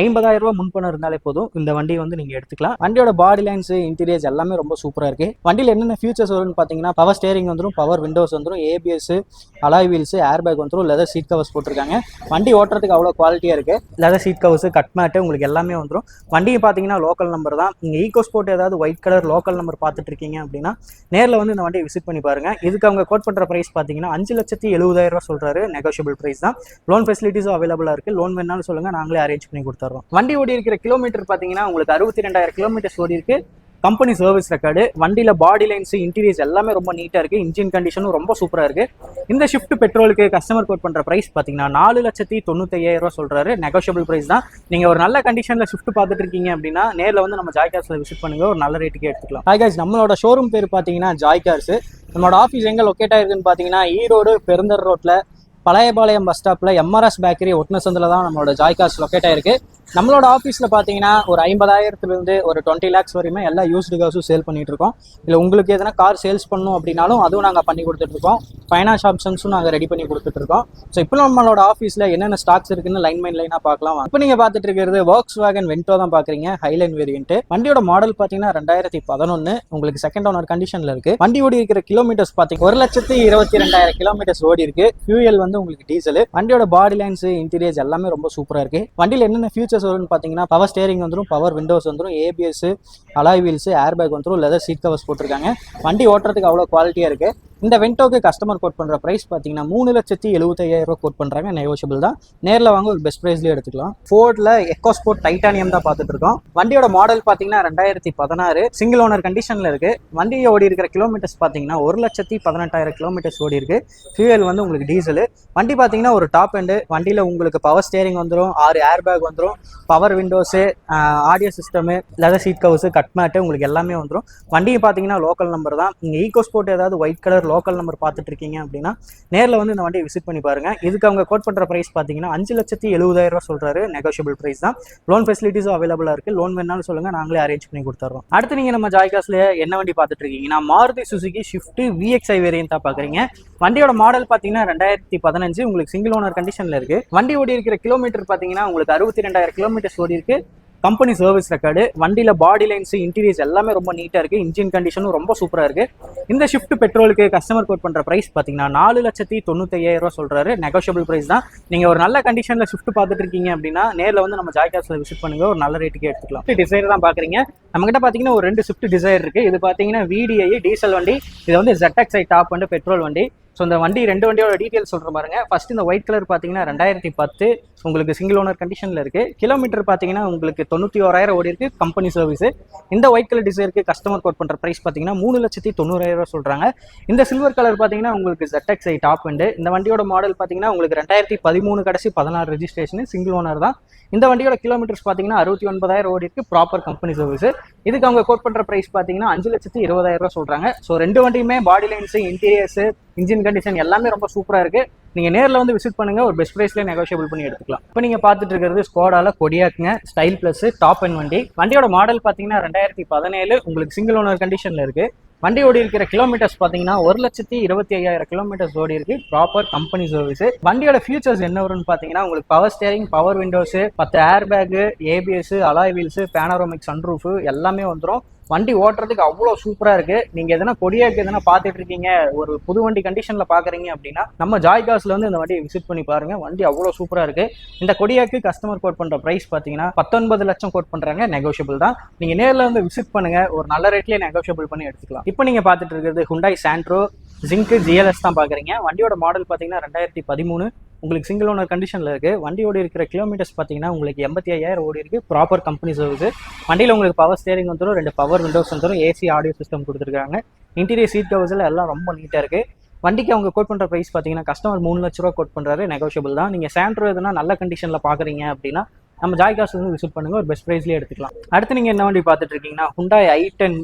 ஐம்பதாயிரம் ரூபாய் முன்பணம் இருந்தாலே போதும். இந்த வண்டியை வந்து நீங்கள் எடுத்துக்கலாம். வண்டியோட பாடி லைன்ஸ் இன்டீரியர்ஸ் எல்லாமே ரொம்ப சூப்பராக இருக்குது வண்டியில் என்னென்ன ஃபியூச்சர்ஸ் வரும்னு பார்த்தீங்கன்னா பவர் ஸ்டேரிங் வந்துடும் பவர் விண்டோஸ் வந்துடும் ABS alloy wheels air bag வந்துடும் லெதர் சீட் கவர்ஸ் போட்டிருக்காங்க. வண்டி ஓட்டுறதுக்கு அவ்வளோ குவாலிட்டியாக இருக்குது leather seat covers cut mat உங்களுக்கு எல்லாமே வந்துடும் வண்டியை பார்த்தீங்கன்னா லோக்கல் நம்பர் தான். நீங்கள் ஈகோ ஸ்போர்ட் ஏதாவது ஒயிட் கலர் லோக்கல் நம்பர் பார்த்துட்டு இருக்கீங்க அப்படின்னா நேரில் வந்து இந்த வண்டியை விசிட் பண்ணி பாருங்க. இதுக்கு அவங்க கோட் பண்ணுற ப்ரைஸ் பார்த்தீங்கன்னா அஞ்சு லட்சத்தி எழுபதாயிரம் ரூபா சொல்றாரு. நெகோஷியபிள் ப்ரைஸ் தான். லோன் ஃபெசிலிட்டிஸும் அவைலபிளாக இருக்குது லோன் வேணாலும் சொல்லுங்கள் நாங்களே அரேஞ்ச் பண்ணி கொடுத்துட்றோம் வண்டி ஓடி இருக்கிற கிலோமீட்டர் பார்த்தீங்கன்னா உங்களுக்கு அறுபத்தி ரெண்டாயிரம் கிலோமீட்டர்ஸ் ஓடி இருக்கு கம்பெனி சர்வீஸ் ரெக்கார்டு வண்டியில் பாடி லைன்ஸ் இன்டீரியர்ஸ் எல்லாமே ரொம்ப நீட்டாக இருக்குது இன்ஜின் கண்டிஷனும் ரொம்ப சூப்பராக இருக்குது இந்த ஷிஃப்ட் பெட்ரோலுக்கு கஸ்டமர் கோட் பண்ணுற ப்ரைஸ் பார்த்தீங்கன்னா நாலு லட்சத்தி தொண்ணூத்தையாயிரம் ரூபா சொல்கிறாரு நெகோஷியபிள் ப்ரைஸ் தான். நீங்கள் ஒரு நல்ல கண்டிஷனில் ஷிஃப்ட் பார்த்துட்டு இருக்கீங்க அப்படின்னா நேரில் வந்து நம்ம ஜாய் கார்ஸில் விசிட் பண்ணுங்க. ஒரு நல்ல ரேட்டுக்கு எடுத்துக்கலாம். ஜாய் கார்ஸ் நம்மளோட ஷோரூம் பேர் பார்த்தீங்கன்னா ஜாய் கார்ஸ் நம்மளோட ஆஃபீஸ் எங்கே லொக்கேட் ஆயிருக்குன்னு பார்த்தீங்கன்னா ஈரோடு பெருந்தர் ரோட்டில் பழையபாளையம் பஸ் ஸ்டாப்பில் எம்ஆர்எஸ் பேக்கரி ஒட்டின சந்தில் தான் நம்மளோட ஜாய்காஸ் லொக்கேட் ஆயிருக்கு. நம்மளோட ஆஃபீஸில் பார்த்தீங்கன்னா ஒரு ஐம்பதாயிரத்துலேருந்து ஒரு டுவெண்ட்டி லேக்ஸ் வரையுமே எல்லா யூஸ்டு கார்ஸும் சேல் பண்ணிட்டு இருக்கோம். இல்லை உங்களுக்கு எதனா கார் சேல்ஸ் பண்ணணும் அப்படின்னாலும் அதுவும் நாங்கள் பண்ணி கொடுத்துட்ருக்கோம் ஃபைனான்ஸ் ஆப்ஷன்ஸும் நாங்கள் ரெடி பண்ணி கொடுத்துட்ருக்கோம் ஸோ இப்போ நம்மளோட ஆஃபீஸில் என்னென்ன ஸ்டாக்ஸ் இருக்குன்னு லைன் மைன் லைனாக பார்க்கலாம் இப்போ நீங்கள் பார்த்துட்டு இருக்கிறது ஒர்க்ஸ் வேகன் வென்டோ தான் பார்க்குறீங்க ஹைலைன் வேரியன்ட்டு வண்டியோட மாடல் பார்த்தீங்கன்னா ரெண்டாயிரத்தி பதினொன்று உங்களுக்கு செகண்ட் ஓனர் கண்டிஷனில் இருக்குது வண்டி ஓடி இருக்கிற கிலோமீட்டர்ஸ் பார்த்தீங்க ஒரு லட்சத்தி இருபத்தி ரெண்டாயிரம் கிலோமீட்டர்ஸ் ஓடி இருக்குது ஃபியூயல் வந்து உங்களுக்கு டீசல் வண்டியோட பாடி லைன்ஸ் இன்டீரியர்ஸ் எல்லாமே ரொம்ப சூப்பராக இருக்கு. வண்டியில் என்னென்ன ஃபியூச்சர்ஸ் வரும்னு பார்த்தீங்கன்னா பவர் ஸ்டேரிங் வந்துடும் பவர் விண்டோஸ் வந்துடும் ABS alloy wheels air bag வந்துடும் லெதர் சீட் கவர்ஸ் போட்டிருக்காங்க. வண்டி ஓட்டுறதுக்கு அவ்வளோ குவாலிட்டியாக இருக்கு. இந்த வென்டோக்கு கஸ்டமர் கோட் பண்ணுற ப்ரைஸ் பார்த்தீங்கன்னா மூணு லட்சத்தி எழுபத்தையாயிரம் ரூபா கோட் பண்ணுறாங்க நெகோஷியபிள் தான்? நேரில் வாங்க ஒரு பெஸ்ட் ப்ரைஸ்லேயே எடுத்துக்கலாம். ஃபோர்டில் எக்கோ ஸ்போர்ட் டைட்டானியம் தான் பார்த்துட்டு இருக்கோம். வண்டியோட மாடல் பார்த்தீங்கன்னா ரெண்டாயிரத்தி பதினாறு. சிங்கிள் ஓனர் கண்டிஷனில் இருக்கு. வண்டியை ஓடி இருக்கிற கிலோமீட்டர்ஸ் பார்த்தீங்கன்னா ஒரு லட்சத்தி பதினெட்டாயிரம் கிலோமீட்டர்ஸ் ஓடி இருக்கு. ஃபியூயல் வந்து உங்களுக்கு டீசல் வண்டி பார்த்தீங்கன்னா ஒரு டாப் எண்டு வண்டியில் உங்களுக்கு பவர் ஸ்டேரிங் வந்துடும் ஆறு ஏர் பேக் வந்துடும் power windows audio system leather seat covers cut mat உங்களுக்கு எல்லாமே வந்துடும் வண்டியை பார்த்தீங்கன்னா லோக்கல் நம்பர் தான். நீங்கள் ஈகோ ஸ்போர்ட் ஏதாவது ஒயிட் கலர் லோக்கல் நம்பர் பார்த்துட்டு இருக்கீங்க அப்படின்னா நேரில் வந்து இந்த வண்டியை விசிட் பண்ணி பாருங்க. இதுக்கு அவங்க கோட் பண்ணுற ப்ரைஸ் பார்த்தீங்கன்னா அஞ்சு லட்சத்தி எழுபதாயிரம் ரூபா சொல்றாரு. நெகோஷியபிள் ப்ரைஸ் தான். லோன் ஃபெசிலிட்டிஸும் அவைலபிளாக இருக்குது லோன் வேணாலும் சொல்லுங்கள் நாங்களே அரேஞ்ச் பண்ணி கொடுத்துறோம். அடுத்து நீங்கள் நம்ம ஜாய்காஸில் என்ன வண்டி பார்த்துட்டு இருக்கீங்கன்னா Maruti Suzuki Swift VXi variant தான் பார்க்குறீங்க. வண்டியோட மாடல் பார்த்தீங்கன்னா ரெண்டாயிரத்தி பதினஞ்சு உங்களுக்கு சிங்கிள் ஓனர் கண்டிஷனில் இருக்குது வண்டி ஓடி இருக்கிற கிலோமீட்டர் பார்த்தீங்கன்னா உங்களுக்கு அறுபத்தி ரெண்டாயிரம் கிலோமீட்டர்ஸ் ஓடி இருக்குது கம்பெனி சர்வீஸ் ரெக்கார்டு வண்டியில் பாடி லைன்ஸ் இன்டீரியர்ஸ் எல்லாமே ரொம்ப நீட்டாக இருக்குது இன்ஜின் கண்டிஷனும் ரொம்ப சூப்பராக இருக்குது இந்த ஷிஃப்ட் பெட்ரோலுக்கு கஸ்டமர் கோட் பண்ணுற ப்ரைஸ் பார்த்தீங்கன்னா நாலு லட்சத்தி தொண்ணூத்தையாயிரரூவா சொல்கிறாரு நெகோஷியபிள் ப்ரைஸ் தான். நீங்கள் ஒரு நல்ல கண்டிஷனில் ஷிஃப்ட் பார்த்துட்டு இருக்கீங்க அப்படின்னா நேரில் வந்து நம்ம ஜாய்காஸில் விசிட் பண்ணுங்க. ஒரு நல்ல ரேட்டுக்கு எடுத்துக்கலாம். டிசைர் தான் பார்க்குறீங்க நம்மகிட்ட பார்த்தீங்கன்னா ஒரு ரெண்டு ஷிஃப்ட் டிசைர் இருக்குது இது பார்த்தீங்கன்னா விடிஐ டீசல் வண்டி. இது வந்து ZXi டாப் வந்து பெட்ரோல் வண்டி. ஸோ இந்த வண்டி ரெண்டு வண்டியோட டீட்டெயில் சொல்கிற பாருங்க. ஃபஸ்ட் இந்த ஒயிட் கலர் பார்த்தீங்கன்னா ரெண்டாயிரத்தி பத்து. உங்களுக்கு சிங்கிள் ஓனர் கண்டிஷனில் இருக்கு. கிலோமீட்டர் பார்த்தீங்கன்னா உங்களுக்கு தொண்ணூற்றி ஓராயிரம் ஓடி இருக்கு. கம்பெனி சர்வீஸ் இந்த ஒயிட் கலர் டிசைருக்கு கஸ்டமர் கோட் பண்ணுற ப்ரைஸ் பார்த்தீங்கன்னா மூணு லட்சத்தி தொண்ணூறாயிரம் சொல்கிறாங்க இந்த சில்வர் கலர் பார்த்தீங்கன்னா உங்களுக்கு ZXi டாப் அண்டு இந்த வண்டியோட மாடல் பார்த்தீங்கன்னா உங்களுக்கு ரெண்டாயிரத்தி பதிமூணு கடைசி பதினாறு ரெஜிஸ்ட்ரேஷன் சிங்கிள் ஓனர் தான். இந்த வண்டியோட கிலோமீட்டர்ஸ் பார்த்தீங்கன்னா அறுபத்தி ஒன்பதாயிரம் ஓடி இருக்கு. ப்ராப்பர் கம்பெனி சர்வீஸ் இதுக்கு அவங்க கோட் பண்ணுற ப்ரைஸ் பார்த்தீங்கன்னா அஞ்சு லட்சத்தி இருபதாயிரம் ரூபா சொல்கிறாங்க ஸோ ரெண்டு வண்டியுமே body lines interiors engine condition எல்லாமே ரொம்ப சூப்பராக இருக்குது நீங்கள் நேரில் வந்து விசிட் பண்ணுங்கள் ஒரு பெஸ்ட் ப்ரைஸ்லேயே நெகோஷியபிள் பண்ணி எடுத்துக்கலாம். இப்போ நீங்கள் பார்த்துட்டு இருக்கிறது ஸ்கோடால கொடியாக்குங்க ஸ்டைல் ப்ளஸ் டாப் அண்ட் வண்டி. வண்டியோட மாடல் பார்த்தீங்கன்னா ரெண்டாயிரத்தி பதினேழு உங்களுக்கு சிங்கிள் ஓனர் கண்டிஷனில் இருக்குது வண்டி ஓடி இருக்கிற கிலோமீட்டர்ஸ் பார்த்தீங்கன்னா ஒரு லட்சத்தி இருபத்தி ஐயாயிரம் கிலோமீட்டர்ஸ் ஓடி இருக்கு. ப்ராப்பர் கம்பெனி சர்வீஸ் வண்டியோட ஃபியூச்சர்ஸ் என்ன வரும்னு பார்த்தீங்கன்னா உங்களுக்கு பவர் ஸ்டேரிங் பவர் விண்டோஸ் பத்து air bag ABS alloy wheels panoramic sunroof எல்லாமே வந்துடும் வண்டி ஓட்டுறதுக்கு அவ்வளோ சூப்பராக இருக்குது நீங்கள் எதனா கொடியாக்கு எதனா பார்த்துட்டு இருக்கீங்க ஒரு புது வண்டி கண்டிஷனில் பார்க்குறீங்க அப்படின்னா நம்ம ஜாய் வந்து இந்த வண்டியை விசிட் பண்ணி பாருங்கள் வண்டி அவ்வளோ சூப்பராக இருக்குது இந்த கொடியாக்கு கஸ்டமர் கோட் பண்ணுற ப்ரைஸ் பார்த்தீங்கன்னா பத்தொன்பது லட்சம் கோட் பண்ணுறாங்க நெகோஷியபிள் தான். நீங்கள் நேரில் வந்து விசிட் பண்ணுங்கள் ஒரு நல்ல ரேட்லேயே நெகோஷியபிள் பண்ணி எடுத்துக்கலாம். இப்போ நீங்கள் பார்த்துட்டு இருக்கிறது ஹுண்டாய் சாண்ட்ரோ ஜிங்க் ஜிஎல்எஸ் தான் பார்க்குறீங்க வண்டியோட மாடல் பார்த்தீங்கன்னா ரெண்டாயிரத்தி பதிமூணு. உங்களுக்கு சிங்கிள் ஓனர் கண்டிஷனில் இருக்குது வண்டியோட இருக்கிற கிலோமீட்டர்ஸ் பார்த்தீங்கன்னா உங்களுக்கு எண்பத்தி ஐயாயிரம் ஓடி இருக்குது ப்ராப்பர் கம்பெனி சர்வீஸ் வண்டியில் உங்களுக்கு பவர் ஸ்டேரிங் வந்துடும் ரெண்டு பவர் விண்டோஸ் வந்துடும் ஏசி ஆடியோ சிஸ்டம் கொடுத்துருக்காங்க. இன்டீரியர் சீட் கவர்ஸில் எல்லாம் ரொம்ப நீட்டாக இருக்குது வண்டிக்கு அவங்க கோட் பண்ணுற ப்ரைஸ் பார்த்தீங்கன்னா கஸ்டமர் மூணு லட்ச ரூபா கோட் பண்ணுறாரு நெகோஷியபிள் தான். நீங்கள் சாண்ட்ரோ எதுனா நல்ல கண்டிஷனில் பார்க்குறீங்க அப்படின்னா நம்ம ஜாய் காசு வந்து விசிட் பண்ணுங்கள் ஒரு பெஸ்ட் ப்ரைஸ்லேயே எடுத்துக்கலாம். அடுத்து நீங்கள் என்ன வண்டி பார்த்துட்டு இருக்கீங்கன்னா Hyundai i ten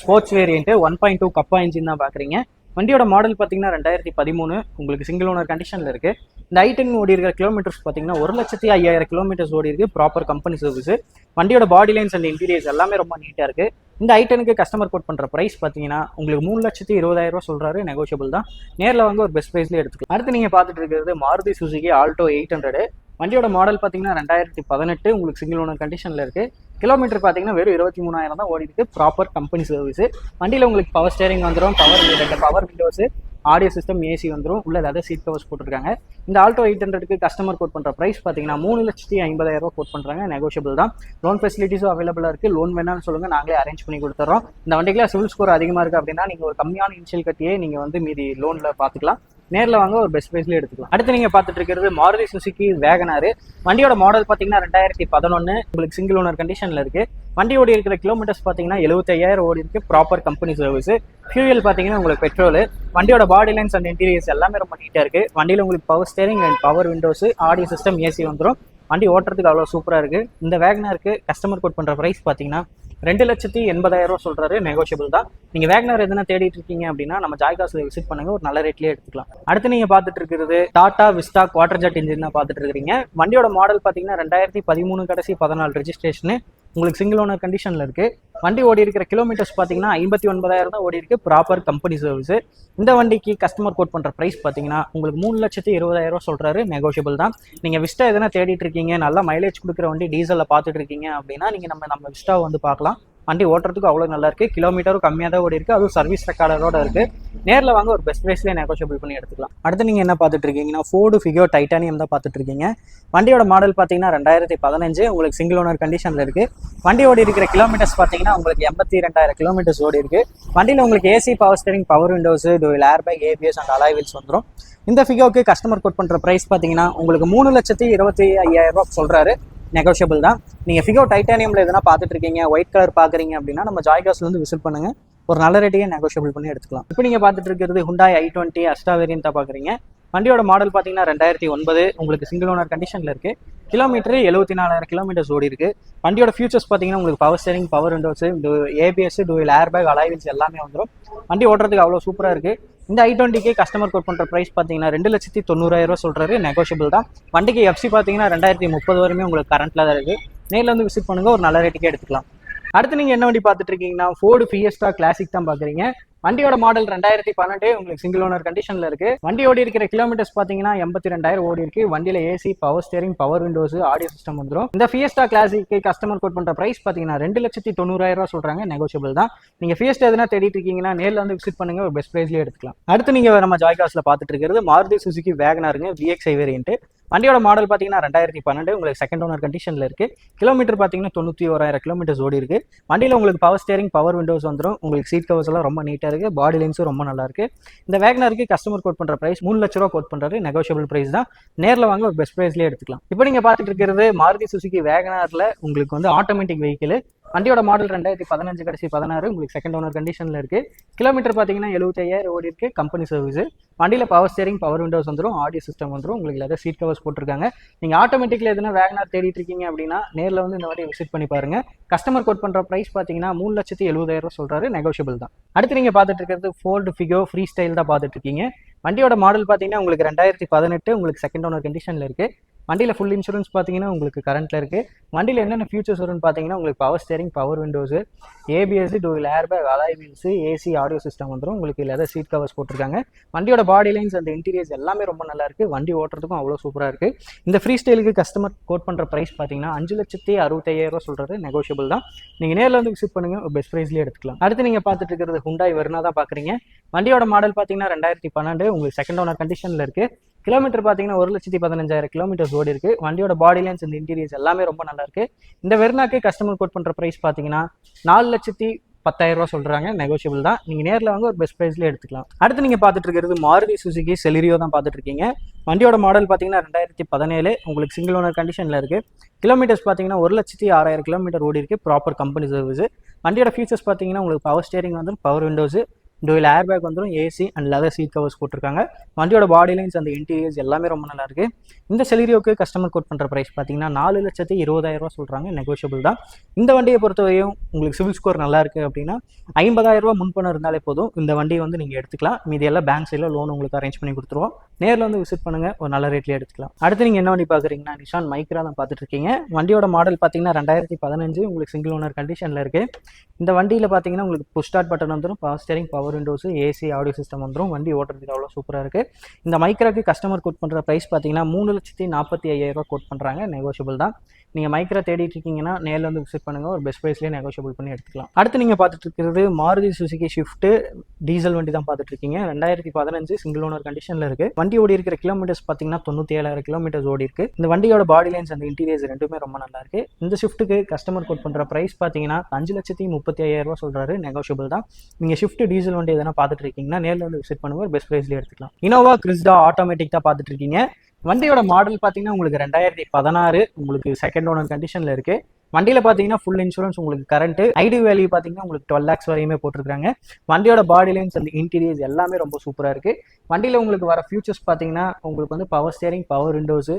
sports variant one point two kappa engine தான் பார்க்குறீங்க வண்டியோட மாடல் பார்த்தீங்கன்னா ரெண்டாயிரத்தி பதிமூணு. உங்களுக்கு சிங்கிள் ஓனர் கண்டிஷனில் இருக்கு. இந்த ஐ டென் ஓடி இருக்கிற கிலோமீட்டர்ஸ் பார்த்தீங்கன்னா ஒரு லட்சத்தி ஐயாயிரம் கிலோமீட்டர்ஸ் ஓடி இருக்கு. ப்ராப்பர் கம்பெனி சர்வீஸ் வண்டியோட பாடி லைன்ஸ் அண்ட் இன்டீரியர்ஸ் எல்லாமே ரொம்ப நீட்டாக இருக்கு. இந்த ஐட்டனுக்கு கஸ்டமர் கோட் பண்ணுற ப்ரைஸ் பார்த்தீங்கன்னா உங்களுக்கு மூணு லட்சத்தி இருபதாயிரம் ரூபா சொல்கிறாரு நெகோஷியபிள் தான். நேரில் வாங்க ஒரு பெஸ்ட் ப்ரைஸ்லேயே எடுத்துக்கலாம். அடுத்து நீங்கள் பார்த்துட்டு இருக்கிறது Maruti Suzuki Alto eight hundred வண்டியோட மாடல் பார்த்தீங்கன்னா ரெண்டாயிரத்தி பதினெட்டு. உங்களுக்கு சிங்கிள் ஓனர் கண்டிஷனில் இருக்குது கிலோமீட்டர் பார்த்தீங்கன்னா வெறும் இருபத்தி மூணாயிரம் தான் ஓடி ப்ராப்பர் கம்பெனி சர்வீஸ் வண்டியில் உங்களுக்கு பவர் ஸ்டேரிங் வந்துடும் பவர் ரெண்டு power windows audio system AC வந்துடும் உள்ள லெதர் சீட் கவர்ஸ் போட்டிருக்காங்க. இந்த ஆல்டோ எயிட் ஹண்ட்ரடுக்கு கஸ்டமர் கோட் பண்ணுற ப்ரைஸ் பார்த்தீங்கன்னா மூணு லட்சத்தி ஐம்பதாயிரம் ரூபா கோட் பண்ணுறாங்க நெகோஷியபிள் தான். லோன் ஃபெசிலிட்டிஸும் அவைலபிளாக இருக்குது லோன் வேணாம்னு சொல்லுங்கள் நாங்களே அரேஞ்ச் பண்ணி கொடுத்துறோம். இந்த வண்டிக்குலாம் சிவில் ஸ்கோர் அதிகமாக இருக்குது அப்படின்னா நீங்கள் ஒரு கம்மியான இன்ஷியல் கட்டியே நீங்கள் வந்து மீதி லோனில் பார்த்துக்கலாம் நேரில் வாங்க ஒரு பெஸ்ட் ப்ரைஸ்லேயே எடுத்துக்கலாம். அடுத்து நீங்கள் பார்த்துட்டு இருக்கிறது மாருதி சுசுகி வேகனாரு வண்டியோட மாடல் பார்த்தீங்கன்னா ரெண்டாயிரத்தி பதினொன்று உங்களுக்கு சிங்கிள் ஓனர் கண்டிஷனில் இருக்குது வண்டி ஓடி இருக்கிற கிலோமீட்டர்ஸ் பார்த்தீங்கன்னா எழுபத்தையாயிரம் ஓடி இருக்கு. ப்ராப்பர் கம்பெனி சர்வீஸ் ஃபியூயல் பார்த்தீங்கன்னா உங்களுக்கு பெட்ரோல் வண்டியோட பாடி லைன்ஸ் அண்ட் இன்டீரியர்ஸ் எல்லாமே ரொம்ப நீட்டாக இருக்குது வண்டியில் உங்களுக்கு power steering and power windows audio system AC வந்துடும் வண்டி ஓட்டுறதுக்கு அவ்வளோ சூப்பராக இருக்குது இந்த வேகனாருக்கு கஸ்டமர் கோட் பண்ணுற ப்ரைஸ் பார்த்தீங்கன்னா ரெண்டு லட்சத்தி எண்பதாயிரம் ரூபா சொல்றாரு நெகோஷியபிள் தான். நீங்க வேகனர் எதுனா தேடிட்டு இருக்கீங்க அப்படின்னா நம்ம ஜாய்காஸ்ல விசிட் பண்ணுங்க ஒரு நல்ல ரேட்லயே எடுத்துக்கலாம். அடுத்து நீங்க பார்த்துட்டு இருக்கிறது Tata Vista Quadrajet engine தான் பாத்துட்டு இருக்கீங்க வண்டியோட மாடல் பார்த்தீங்கன்னா ரெண்டாயிரத்தி பதிமூணு கடைசி பதினாலு ரெஜிஸ்ட்ரேஷன் உங்களுக்கு சிங்கிள் ஓனர் கண்டிஷனில் இருக்குது வண்டி ஓடி இருக்கிற கிலோமீட்டர்ஸ் பார்த்தீங்கன்னா ஐம்பத்தி ஒன்பதாயிரம் தான் ஓடி இருக்குது ப்ராப்பர் கம்பெனி சர்வீஸ் இந்த வண்டிக்கு கஸ்டமர் கோட் பண்ணுற ப்ரைஸ் பார்த்தீங்கன்னா உங்களுக்கு மூணு லட்சத்தி இருபதாயிரம் ரூபா சொல்கிறாரு நெகோஷியபிள் தான். நீங்கள் விஸ்டா எதனா தேடிட்டு இருக்கீங்க நல்லா மைலேஜ் கொடுக்குற வண்டி டீசலில் பார்த்துட்டு இருக்கீங்க அப்படின்னா நீங்கள் நம்ம நம்ம விஸ்டாவை வந்து பார்க்கலாம். வண்டி ஓட்டுறதுக்கு அவ்வளோ நல்லா இருக்குது கிலோமீட்டரும் கம்மியாக தான் ஓடி இருக்குது அதுவும் சர்வீஸ் ரெக்கார்டரோட இருக்குது நேரில் வாங்க ஒரு பெஸ்ட் ப்ரைஸ்லேயே நெகோஷியபிள் பண்ணி எடுத்துக்கலாம். அடுத்து நீங்கள் என்ன பார்த்துட்டு இருக்கீங்கன்னா ஃபோர்டு ஃபிகோ டைட்டானியம் தான் பார்த்துட்டு இருக்கீங்க. வண்டியோட மாடல் பார்த்தீங்கன்னா ரெண்டாயிரத்தி பதினஞ்சு. உங்களுக்கு சிங்கிள் ஓனர் கண்டிஷனில் இருக்குது வண்டி ஓடி இருக்கிற கிலோமீட்டர்ஸ் பார்த்தீங்கன்னா உங்களுக்கு எண்பத்தி ரெண்டாயிரம் கிலோமீட்டர்ஸ் ஓடி இருக்குது வண்டியில் உங்களுக்கு AC power steering power windows டூவில் air bag ABS and alloy wheels வந்துடும் இந்த ஃபிகோக்கு கஸ்டமர் கோட் பண்ணுற ப்ரைஸ் பார்த்தீங்கன்னா உங்களுக்கு மூணு லட்சத்தி இருபத்தி ஐயாயிரம் ரூபா சொல்கிறாரு நெகோஷியபிள் தான். நீங்கள் ஃபிகோ டைட்டானியமில் எதனா பார்த்துட்டு இருக்கீங்க ஒயிட் கலர் பார்க்குறீங்க அப்படின்னா நம்ம ஜாய்காஸ்லேருந்து விசிட் பண்ணுங்க. ஒரு நல்ல ரேட்டையே நெகோஷியபிள் பண்ணி எடுத்துக்கலாம். இப்போ நீங்கள் பார்த்துட்டு இருக்கிறது ஹுண்டாய் ஐ டுவெண்ட்டி அஸ்டா வேரியன்ட்டாக பார்க்குறீங்க. வண்டியோட மாடல் பார்த்தீங்கன்னா ரெண்டாயிரத்தி ஒன்பது. உங்களுக்கு சிங்கிள் ஓனர் கண்டிஷனில் இருக்குது கிலோமீட்டர் எழுபத்தி நாலாயிரம் கிலோமீட்டர்ஸ் ஓடி இருக்கு. வண்டியோட ஃபியூச்சர்ஸ் பார்த்தீங்கன்னா உங்களுக்கு power steering power windows ABS two air bag alloy wheels எல்லாமே வந்துடும் வண்டி ஓட்டுறதுக்கு அவ்வளோ சூப்பராக இருக்குது இந்த ஐ டுவெண்ட்டிக்கு கஸ்டமர் கோட் பண்ணுற ப்ரைஸ் பார்த்தீங்கன்னா ரெண்டு லட்சத்தி தொண்ணூறாயிரம் ரூபா சொல்றாரு. நெகோஷியபிள் தான். வண்டிக்கு எஃப்சி பார்த்தீங்கன்னா ரெண்டாயிரத்தி முப்பது வரையுமே உங்களுக்கு கரண்ட்டில் தான் இருக்குது நேரில் வந்து விசிட் பண்ணுங்க ஒரு நல்ல ரேட்டுக்கே எடுத்துக்கலாம். அடுத்து நீங்கள் என்ன வண்டி பார்த்துட்டு இருக்கீங்கன்னா ஃபோர்டு ஃபியஸ்டா கிளாசிக் தான் பார்க்குறீங்க வண்டியோட மாடல் ரெண்டாயிரத்தி பன்னெண்டு உங்களுக்கு சிங்கிள் ஓனர் கண்டிஷனில் இருக்கு. வண்டி ஓடி இருக்கிற கிலோமீட்டர்ஸ் பார்த்தீங்கன்னா எண்பத்தி ரெண்டாயிரம் ஓடி இருக்கு. வண்டியில் AC power steering power windows audio system வந்துடும் இந்த ஃபியஸ்டா கிளாசிக்கு கஸ்டமர் கோட் பண்ணுற ப்ரைஸ் பார்த்தீங்கன்னா ரெண்டு லட்சத்தி தொண்ணூறாயிரம் ரூபா சொல்றாங்க. நெகோசியபிள் தான். நீங்கள் ஃபியஸ்டா எதுனா தேடிட்டு இருக்கீங்கன்னா நேரில் வந்து விசிட் பண்ணுங்க. ஒரு பெஸ்ட் ப்ரைஸ்லேயே எடுத்துக்கலாம். அடுத்து நீங்கள் நம்ம ஜாய்காஸ்ல பார்த்துட்டு இருக்கிறது மாருதி சுசுகி வேகனாருங்க விஎக்ஸ்ஐ வேரியன்ட் வண்டியோட மாடல் பார்த்தீங்கன்னா ரெண்டாயிரத்தி பன்னெண்டு உங்களுக்கு செகண்ட் ஓனர் கண்டிஷனில் இருக்கு. கிலோமீட்டர் பார்த்தீங்கன்னா தொண்ணூற்றி ஓராயிரம் கிலோமீட்டர்ஸ் ஓடி இருக்கு. வண்டியில் உங்களுக்கு பவர் ஸ்டேரிங் பவர் விண்டோஸ் வந்துடும் உங்களுக்கு சீட் கவர்ஸ் எல்லாம் ரொம்ப நீட்டாக இருக்குது பாடி லைன்ஸும் ரொம்ப நல்லா இருக்கு. இந்த வேகனருக்கு கஸ்டமர் கோட் பண்ணுற பிரைஸ் மூணு லட்ச ரூபா கோட் பண்ணுறாரு நெகோஷியபிள் பிரைஸ் தான். நேரில் வாங்க ஒரு பெஸ்ட் ப்ரைஸ்லேயே எடுத்துக்கலாம். இப்போ நீங்கள் பார்த்துட்டு இருக்கிறது மாருதி சுசுகி வேகனாரில் உங்களுக்கு வந்து ஆட்டோமேட்டிக் வெஹிக்கிள் வண்டியோட மாடல் ரெண்டாயிரத்தி பதினஞ்சு கடைசி பதினாறு உங்களுக்கு செகண்ட் ஓனர் கண்டிஷனில் இருக்கு. கிலோமீட்டர் பார்த்தீங்கன்னா எழுபத்தையாயிரம் ஓடி இருக்கு கம்பெனி சர்வீஸ் வண்டியில் பவர் ஸ்டேரிங் பவர் விண்டோஸ் வந்துடும் ஆடியோ சிஸ்டம் வந்துடும் உங்களுக்கு லெதர் சீட் கவர்ஸ் போட்டிருக்காங்க. நீங்கள் ஆட்டோமேட்டிக்கில் எதுனா வேகனார் தேடிட்டு இருக்கீங்க அப்படின்னா நேரில் வந்து இந்த மாதிரி விசிட் பண்ணி பாருங்க. கஸ்டமர் கோட் பண்ணுற ப்ரைஸ் பார்த்தீங்கன்னா மூணு லட்சத்தி எழுபதாயிரம் சொல்கிறாரு நெகோஷியபிள் தான். அடுத்து நீங்கள் பார்த்துட்டு இருக்கிறது ஃபோல்டு ஃபிகோ ஃப்ரீ ஸ்டைல் தான் பார்த்துட்டு இருக்கீங்க. வண்டியோட மாடல் பார்த்தீங்கன்னா உங்களுக்கு ரெண்டாயிரத்தி பதினெட்டு உங்களுக்கு செகண்ட் ஓனர் கண்டிஷனில் இருக்குது வண்டியில் ஃபுல் இன்சூரன்ஸ் பார்த்தீங்கன்னா உங்களுக்கு கரண்ட்டில் இருக்குது வண்டியில் என்னென்ன ஃபியூச்சர்ஸ் வரும்னு பார்த்தீங்கன்னா உங்களுக்கு power steering power windows ABS டூவில் airbag alloy wheels AC audio system வந்துடும் உங்களுக்கு லெதர் சீட் கவர்ஸ் போட்டிருக்காங்க. வண்டியோட பாடி லைன்ஸ் அந்த இன்டீரியர்ஸ் எல்லாமே ரொம்ப நல்லா இருக்குது வண்டி ஓட்டுறதுக்கும் அவ்வளோ சூப்பராக இருக்குது இந்த ஃப்ரீ ஸ்டைலுக்கு கஸ்டமர் கோட் பண்ணுற ப்ரைஸ் பார்த்தீங்கன்னா அஞ்சு லட்சத்தி அறுபத்தையாயிரம் ரூபா சொல்கிறது நெகோஷியபிள் தான். நீங்கள் நேரில் வந்து விசிட் பண்ணுங்கள் பெஸ்ட் ப்ரைஸ்லேயே எடுத்துக்கலாம். அடுத்து நீங்கள் பார்த்துட்டு இருக்கிறது ஹுண்டாய் வெர்னா தான் பார்க்குறீங்க வண்டியோட மாடல் பார்த்தீங்கன்னா ரெண்டாயிரத்தி பன்னெண்டு. உங்களுக்கு செகண்ட் ஓனர் கண்டிஷனில் இருக்குது கிலோமீட்டர் பார்த்தீங்கன்னா ஒரு லட்சத்தி பதினஞ்சாயிரம் கிலோமீட்டர்ஸ் ஓடி இருக்கு. வண்டியோட பாடி லைன்ஸ் இந்த இன்டீரியர்ஸ் எல்லாமே ரொம்ப நல்லா இருக்கு. இந்த வெர்னாக்கு கஸ்டமர் கோட் பண்ற பிரைஸ் பார்த்தீங்கன்னா நாலு லட்சத்தி பத்தாயிரம் ரூபா சொல்றாங்க. நெகோஷியபிள் தான். நீங்க நேரில் வாங்க ஒரு பெஸ்ட் ப்ரைஸ்ல எடுத்துக்கலாம். அடுத்து நீங்க பாத்துட்டு இருக்கிறது மாருதி சுசுகி செலிரியோ தான் பாத்துட்டு இருக்கீங்க. வண்டியோட மாடல் பார்த்தீங்கன்னா ரெண்டாயிரத்தி பதினேழு. உங்களுக்கு சிங்கிள் ஓனர் கண்டிஷனில் இருக்கு. கிலோமீட்டர்ஸ் பார்த்தீங்கன்னா ஒரு லட்சத்தி ஆறாயிரம் கிலோமீட்டர் ஓடி இருக்கு. ப்ராப்பர் கம்பெனி சர்வீஸ் வண்டியோட ஃபீச்சர்ஸ் பார்த்தீங்கன்னா உங்களுக்கு பவர் ஸ்டேரிங் வந்து பவர் விண்டோஸ் டூவில் ஏர் பேக் வந்துடும் AC and leather seat covers போட்டிருக்காங்க. வண்டியோட பாடி லைன்ஸ் அந்த இன்டீரியர்ஸ் எல்லாமே ரொம்ப நல்லா இருக்குது இந்த செலிரியோக்கு கஸ்டமர் கோட் பண்ணுற ப்ரைஸ் பார்த்தீங்கன்னா நாலு லட்சத்தி இருபதாயிரம் ரூபா சொல்கிறாங்க நெகோஷியபிள் தான். இந்த வண்டியை பொறுத்தவரையும் உங்களுக்கு சிவில் ஸ்கோர் நல்லா இருக்குது அப்படின்னா ஐம்பதாயிரம் ரூபா முன்பணம் இருந்தாலே போதும். இந்த வண்டியை வந்து நீங்கள் எடுத்துக்கலாம். மீதி எல்லாம் பேங்க் சைடில் லோன் உங்களுக்கு அரேஞ்ச் பண்ணி கொடுத்துருவோம். நேரில் வந்து விசிட் பண்ணுங்கள் ஒரு நல்ல ரேட்லேயே எடுத்துக்கலாம். அடுத்து நீங்கள் என்ன வண்டி பார்க்குறீங்கன்னா நிஷான் மைக்ரா தான் பார்த்துட்டு இருக்கீங்க. வண்டியோட மாடல் பார்த்தீங்கன்னா ரெண்டாயிரத்தி பதினஞ்சு உங்களுக்கு சிங்கிள் ஓனர் கண்டிஷனில் இருக்குது இந்த வண்டியில் பார்த்தீங்கன்னா உங்களுக்கு புஷ் ஸ்டார்ட் பட்டன் வந்துடும் power steering power power windows AC audio system வந்துடும் வண்டி ஓட்டுறதுக்கு அவ்வளோ சூப்பராக இருக்குது இந்த மைக்ராக்கு கஸ்டமர் கோட் பண்ணுற ப்ரைஸ் பார்த்தீங்கன்னா மூணு லட்சத்தி நாற்பத்தி ஐயாயிரரூவா கோட் பண்ணுறாங்க நெகோஷியபிள் தான். நீங்கள் மைக்ரா தேடிட்டு இருக்கீங்கன்னா நேரில் வந்து விசிட் பண்ணுங்கள் ஒரு பெஸ்ட் ப்ரைஸ்லேயே நெகோஷியபிள் பண்ணி எடுத்துக்கலாம். அடுத்து நீங்கள் பார்த்துட்டு இருக்கிறது மாருதி சுசுகி ஷிஃப்ட்டு டீசல் வண்டி தான் பார்த்துட்டு இருக்கீங்க. ரெண்டாயிரத்தி பதினஞ்சு சிங்கிள் ஓனர் கண்டிஷனில் இருக்குது வண்டி ஓடி இருக்கிற கிலோமீட்டர்ஸ் பார்த்தீங்கன்னா தொண்ணூற்றி ஏழாயிரம் கிலோமீட்டர்ஸ் ஓடி இருக்கு. இந்த வண்டியோட பாடி லைன்ஸ் அந்த இன்டீரியர்ஸ் ரெண்டுமே ரொம்ப நல்லா இருக்கு. இந்த ஷிஃப்ட்டுக்கு கஸ்டமர் கோட் பண்ணுற ப்ரைஸ் பார்த்தீங்கன்னா அஞ்சு லட்சத்தி முப்பத்தி ஐயாயிரம் ரூபா சொல்கிறாரு நெகோஷியபிள் தான். நீங்கள் ஷிஃப்ட் டீசல் வண்டி எதனா பார்த்துட்டு இருக்கீங்கன்னா நேரில் வந்து விசிட் பண்ணுவோம் பெஸ்ட் ப்ரைஸ்லேயே எடுத்துக்கலாம். இனோவா கிறிஸ்டா ஆட்டோமேட்டிக் தான் பார்த்துட்டு இருக்கீங்க வண்டியோட மாடல் பார்த்தீங்கன்னா உங்களுக்கு ரெண்டாயிரத்தி பதினாறு உங்களுக்கு செகண்ட் ஓனர் கண்டிஷனில் இருக்கு. வண்டியில் பார்த்தீங்கன்னா ஃபுல் இன்சூரன்ஸ் உங்களுக்கு கரண்ட் ஐடி வேல்யூ பார்த்தீங்கன்னா உங்களுக்கு டுவெல் லேக்ஸ் வரையுமே போட்டிருக்காங்க வண்டியோட பாடி லைன்ஸ் அந்த இன்டீரியர்ஸ் எல்லாமே ரொம்ப சூப்பராக இருக்கு. வண்டியில் உங்களுக்கு வர ஃபியூச்சர்ஸ் பார்த்தீங்கன்னா உங்களுக்கு வந்து power steering power windows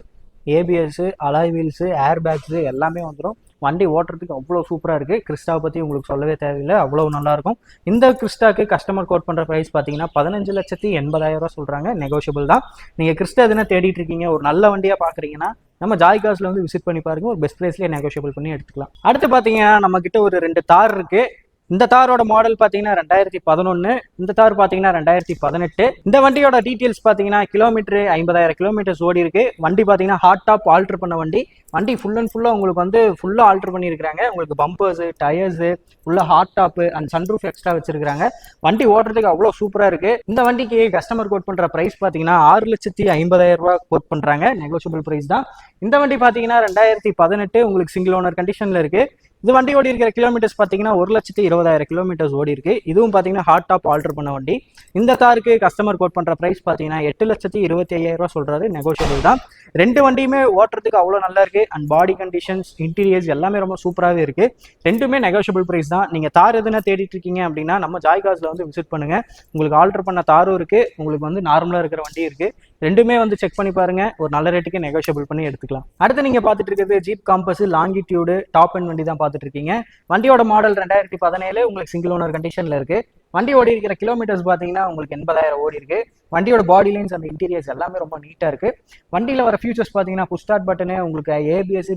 ABS alloy wheels air bags எல்லாமே வந்துடும் வண்டி ஓட்டுறதுக்கு அவ்வளோ சூப்பராக இருக்குது கிறிஸ்டாவை பற்றி உங்களுக்கு சொல்லவே தேவையில்லை. அவ்வளோ நல்லாயிருக்கும் இந்த கிறிஸ்டாக்கு கஸ்டமர் கோட் பண்ணுற ப்ரைஸ் பார்த்தீங்கன்னா பதினஞ்சு லட்சத்தி எண்பதாயிரம் ரூபா சொல்கிறாங்க நெகோஷியபிள் தான். நீங்கள் கிறிஸ்டா எதுனா தேடிட்டு இருக்கீங்க ஒரு நல்ல வண்டியாக பார்க்குறீங்கன்னா நம்ம ஜாய் காஸ்ல வந்து விசிட் பண்ணி பாருங்க. ஒரு பெஸ்ட் ப்ரைஸ்லேயே நெகோஷியபிள் பண்ணி எடுத்துக்கலாம். அடுத்து பார்த்தீங்கன்னா நம்மக்கிட்ட ஒரு ரெண்டு தார் இருக்குது இந்த தாரோட மாடல் பார்த்தீங்கன்னா ரெண்டாயிரத்தி பதினொன்று இந்த தார் பார்த்தீங்கன்னா ரெண்டாயிரத்தி பதினெட்டு. இந்த வண்டியோட டீட்டெயில்ஸ் பார்த்தீங்கன்னா கிலோமீட்டர் ஐம்பதாயிரம் கிலோமீட்டர்ஸ் ஓடி இருக்கு. வண்டி பார்த்தீங்கன்னா ஹாட் டாப் ஆல்டர் பண்ண வண்டி. வண்டி ஃபுல் அண்ட் ஃபுல்லாக உங்களுக்கு வந்து ஃபுல்லாக ஆல்டர் பண்ணியிருக்காங்க உங்களுக்கு பம்பர்ஸு டயர்ஸு ஃபுல்லாக hard top and sunroof extra வச்சிருக்காங்க வண்டி ஓட்டுறதுக்கு அவ்வளோ சூப்பராக இருக்கு. இந்த வண்டிக்கு கஸ்டமர் கோட் பண்ணுற ப்ரைஸ் பார்த்தீங்கன்னா ஆறு லட்சத்தி ஐம்பதாயிரம் ரூபா கோட் பண்ணுறாங்க நெகோஷியபிள் ப்ரைஸ் தான். இந்த வண்டி பார்த்தீங்கன்னா ரெண்டாயிரத்தி பதினெட்டு உங்களுக்கு சிங்கிள் ஓனர் கண்டிஷனில் இருக்குது இது வண்டி ஓடி இருக்கிற கிலோமீட்டர்ஸ் பார்த்தீங்கன்னா ஒரு லட்சத்தி இருபதாயிரம் கிலோமீட்டர்ஸ் ஓடி இருக்கு. இதுவும் பார்த்தீங்கன்னா ஹாட் டாப் ஆல்டர் பண்ண வண்டி. இந்த காருக்கு கஸ்டமர் கோட் பண்ணுற ப்ரைஸ் பார்த்தீங்கன்னா எட்டு லட்சத்தி இருபத்தி ஐயாயிரம் ரூபா சொல்கிறது நெகோஷியபிள் தான். ரெண்டு வண்டியுமே ஓட்டுறதுக்கு அவ்வளோ நல்லா இருக்கு. அண்ட் பாடி கண்டிஷன்ஸ் இன்டீரியர்ஸ் எல்லாமே ரொம்ப சூப்பராகவே இருக்கு. ரெண்டுமே நெகோஷியபிள் ப்ரைஸ் தான். நீங்க தார் எதுனா தேடிட்டு இருக்கீங்க அப்படின்னா நம்ம ஜாய்காஸில் வந்து விசிட் பண்ணுங்க. உங்களுக்கு ஆல்டர் பண்ண தாரும் இருக்கு. உங்களுக்கு வந்து நார்மலா இருக்கிற வண்டி இருக்கு. ரெண்டுமே வந்து செக் பண்ணி பாருங்க. ஒரு நல்ல ரேட்டுக்கு நெகோஷியபிள் பண்ணி எடுத்துக்கலாம். அடுத்து நீங்க பார்த்துட்டு இருக்கிறது Jeep Compass Longitude top end வண்டி தான் பார்த்துட்டு இருக்கீங்க வண்டியோட மாடல் ரெண்டாயிரத்தி பதினேழு உங்களுக்கு சிங்கிள் ஓனர் கண்டிஷன்ல இருக்கு. வண்டி ஓடி இருக்கிற கிலோமீட்டர்ஸ் பார்த்தீங்கன்னா உங்களுக்கு எண்பதாயிரம் ஓடி இருக்கு வண்டியோட பாடி லைன்ஸ் அந்த இன்டீரியர்ஸ் எல்லாமே ரொம்ப நீட்டாக இருக்கு. வண்டியில் வர ஃபியூச்சர்ஸ் பார்த்தீங்கன்னா புஷ் ஸ்டார்ட் பட்டனு உங்களுக்கு ABS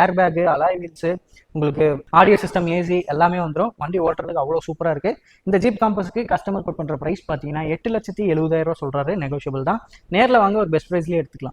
air bag alloy wheels உங்களுக்கு ஆடியோ சிஸ்டம் ஏசி எல்லாமே வந்துடும் வண்டி ஓட்டுறதுக்கு அவ்வளோ சூப்பராக இருக்கு. இந்த ஜீப் காம்பஸ்க்கு கஸ்டமர் கோட் பண்ணுற ப்ரைஸ் பார்த்தீங்கன்னா எட்டு லட்சத்தி எழுபதாயிரம் ரூபா சொல்றாரு. நெகோஷியபிள் தான். நேரில் வாங்க ஒரு பெஸ்ட் ப்ரைஸ்லேயே எடுத்துக்கலாம்.